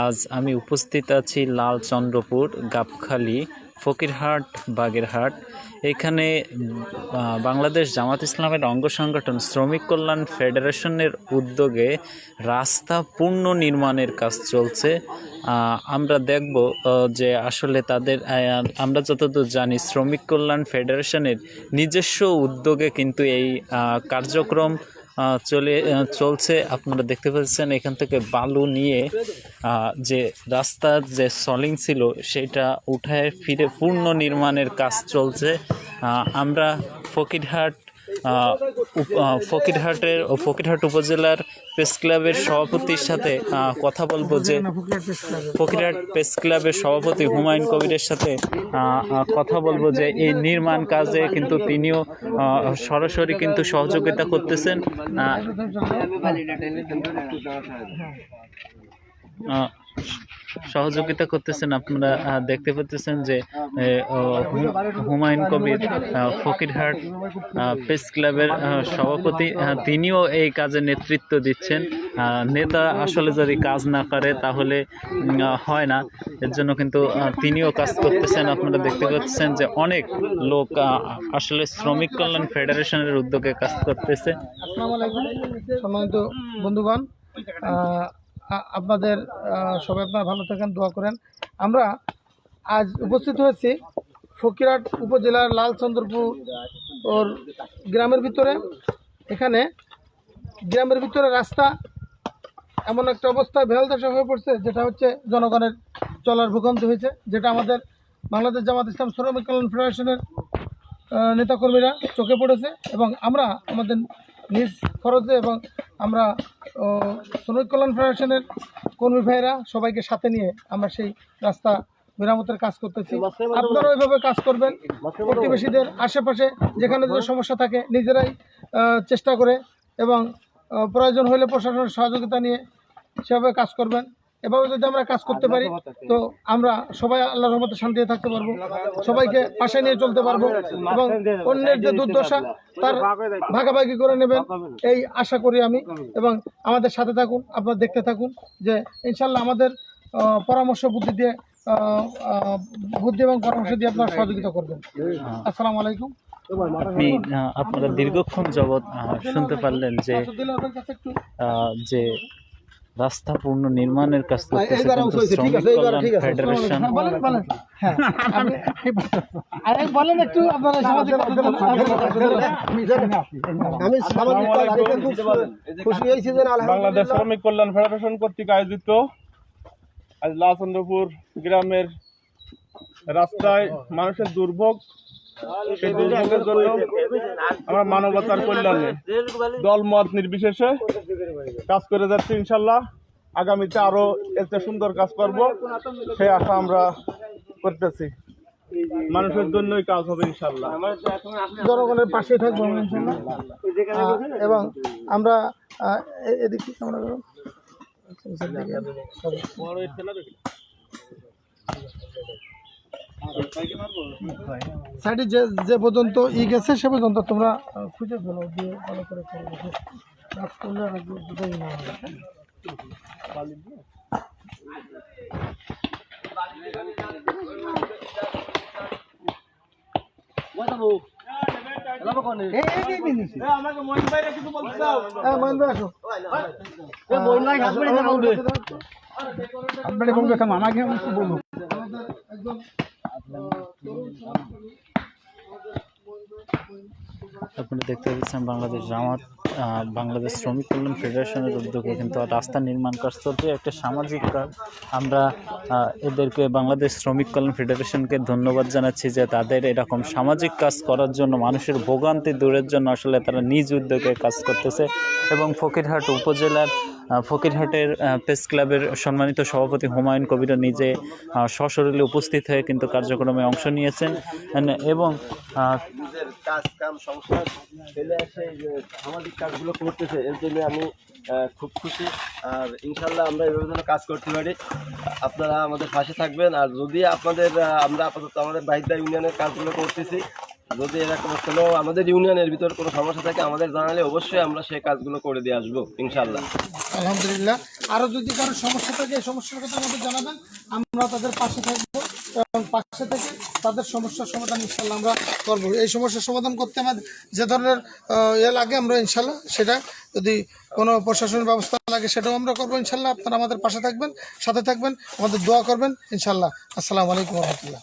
আজ আমি উপস্থিত আছি লালচন্দ্রপুর, গাবখালী, ফকিরহাট, বাগেরহাট। এখানে বাংলাদেশ জামাত ইসলামের অঙ্গ সংগঠন শ্রমিক কল্যাণ ফেডারেশনের উদ্যোগে রাস্তা পুনর্নির্মাণের কাজ চলছে। আমরা দেখব যে আসলে তাদের আমরা যতদূর জানি শ্রমিক কল্যাণ ফেডারেশনের নিজস্ব উদ্যোগে কিন্তু এই কার্যক্রম চলে চলছে। আপনারা দেখতে পাচ্ছেন এখান থেকে বালু নিয়ে যে রাস্তার যে সলিং ছিল, সেটা উঠায় ফিরে পূর্ণ নির্মাণের কাজ চলছে। আমরা ফকিরহাট ফকিরহাটের ফকিরহাট উপজেলার প্রেস ক্লাবের সভাপতির সাথে কথা বলব যে ফকিরহাট প্রেস ক্লাবের সভাপতি হুমায়ুন কবিরের সাথে কথা বলব যে এই নির্মাণ কাজে কিন্তু তিনিও সরাসরি কিন্তু সহযোগিতা করতেছেন। আহ, সহযোগিতা করতেছেন, আপনারা দেখতে পাচ্ছেন যে হুমায়ুন কবির ফকিরহাট প্রেস ক্লাবের সভাপতি তিনিও এই কাজে নেতৃত্ব দিচ্ছেন। নেতা আসলে যদি কাজ না করে তাহলে হয় না। এর জন্য কিন্তু তিনিও কাজ করতেছেন। আপনারা দেখতে পাচ্ছেন যে অনেক লোক আসলে শ্রমিক কল্যাণ ফেডারেশনের উদ্যোগে কাজ করতেছে। সম্মানিত বন্ধুগণ আপনাদের সবাই আপনারা ভালো থাকেন, দোয়া করেন। আমরা আজ উপস্থিত হয়েছি ফকিরহাট উপজেলার লালচন্দ্রপুর ওর গ্রামের ভিতরে। এখানে গ্রামের ভিতরে রাস্তা এমন একটা অবস্থা বেহালদশা হয়ে পড়ছে, যেটা হচ্ছে জনগণের চলার ভূখন্ত হয়েছে, যেটা আমাদের বাংলাদেশ জামাত ইসলাম শ্রমিক কল্যাণ ফেডারেশনের নেতাকর্মীরা চোখে পড়েছে। এবং আমরা আমাদের নিজ খরচে এবং আমরা শ্রমিক কল্যাণ ফেডারেশনের কর্মী ভাইয়েরা সবাইকে সাথে নিয়ে আমরা সেই রাস্তা মেরামতের কাজ করতেছি। আপনারা ওইভাবে কাজ করবেন। প্রতিবেশীদের আশেপাশে যেখানে যে সমস্যা থাকে নিজেরাই চেষ্টা করে এবং প্রয়োজন হলে প্রশাসনের সহযোগিতা নিয়ে সেভাবে কাজ করবেন। এভাবে যদি আমরা কাজ করতে পারি তো আমরা সবাই আল্লাহর রহমতে শান্তিতে থাকতে পারব সবাইকে পাশে নিয়ে চলতে পারব এবং অন্যের যে দুর্দশা তার ভাগাভাগি করে নেবেন এই আশা করি আমি। এবং আমাদের সাথে থাকুন আপনারা দেখতে থাকুন যে ইনশাল্লাহ আমাদের আহ, পরামর্শ বুদ্ধি দিয়ে বুদ্ধি এবং পরামর্শ দিয়ে আপনারা সহযোগিতা করবেন। আসসালামু আলাইকুম। আপনি আপনারা দীর্ঘক্ষণ আহ, শুনতে পারলেন যে আহ, যে রাস্তা পূর্ণ নির্মাণের কাজ করতেছে কিন্তু শ্রমিক কল্যাণ ফেডারেশন হ্যাঁ, বলেন হ্যাঁ একটু আপনারা আমি খুশি হয়েছি যে বাংলাদেশ শ্রমিক কল্যাণ ফেডারেশন কর্তৃক আয়োজিত আজ লাচন্দ্রপুর গ্রামের রাস্তায় মানুষের দুর্ভোগ সেই দুর্ভোগের জন্য আমরা মানবতার কল্যাণে দল মত নির্বিশেষে কাজ করে যাচ্ছি ইনশাল্লাহ। আগামীতে আরও এতে সুন্দর কাজ করব, সেই আশা আমরা করতেছি। মানুষের জন্যই কাজ হবে ইনশাল্লাহ। জনগণের পাশে থাকব এবং আমরা এদিকে আমরা সাইডে যে যে পর্যন্ত ই গেছে সে পর্যন্ত তোমরা খুঁজে ফেলো দিয়ে ভালো করে হ্যাঁ, আমাকে বলুন আপনারা দেখতে পাচ্ছেন বাংলাদেশ জামাত বাংলাদেশ শ্রমিক কল্যাণ ফেডারেশনের উদ্যোগে কিন্তু রাস্তা নির্মাণ কাজ চলছে। একটা সামাজিক কাজ। আমরা এদেরকে বাংলাদেশ শ্রমিক কল্যাণ ফেডারেশনকে ধন্যবাদ জানাচ্ছি যে তাদের এরকম সামাজিক কাজ করার জন্য, মানুষের ভোগান্তি দূরের জন্য আসলে তারা নিজ উদ্যোগে কাজ করতেছে। এবং ফকিরহাট উপজেলার ফকিরহাটের প্রেস ক্লাবের সম্মানিত সভাপতি হুমায়ুন কবিরও নিজে সশরীরে উপস্থিত হয়ে কিন্তু কার্যক্রমে অংশ নিয়েছেন। এবং কাজ, কাম সামাজিক কাজগুলো করতেছে, এর জন্য আমি খুব খুশি। আর ইনশাল্লাহ আমরা এভাবে যেন কাজ করতে পারি। আপনারা আমাদের পাশে থাকবেন। আর যদি আপনাদের আমরা আপাতত আমাদের বাহিদা ইউনিয়নের কাজগুলো করতেছি যদি এরকম কোনো আমাদের ইউনিয়নের ভিতর কোনো সমস্যা থাকে, আমাদের জানালে অবশ্যই আমরা সেই কাজগুলো করে দিয়ে আসব ইনশাল্লাহ আলহামদুলিল্লাহ। আরও যদি কারও সমস্যা থাকে, এই সমস্যার কথা আমাদের জানাবেন। আমরা তাদের পাশে থাকব এবং পাশে থেকে তাদের সমস্যার সমাধান ইনশাল্লাহ আমরা করব। এই সমস্যার সমাধান করতে আমাদের যে ধরনের ইয়ে লাগে আমরা ইনশাল্লাহ সেটা যদি কোনো প্রশাসনের ব্যবস্থা লাগে, সেটাও আমরা করব ইনশাল্লাহ আপনারা আমাদের পাশে থাকবেন, সাথে থাকবেন, আমাদের দোয়া করবেন ইনশাল্লাহ আসসালামু আলাইকুম রহমতুল্লাহ।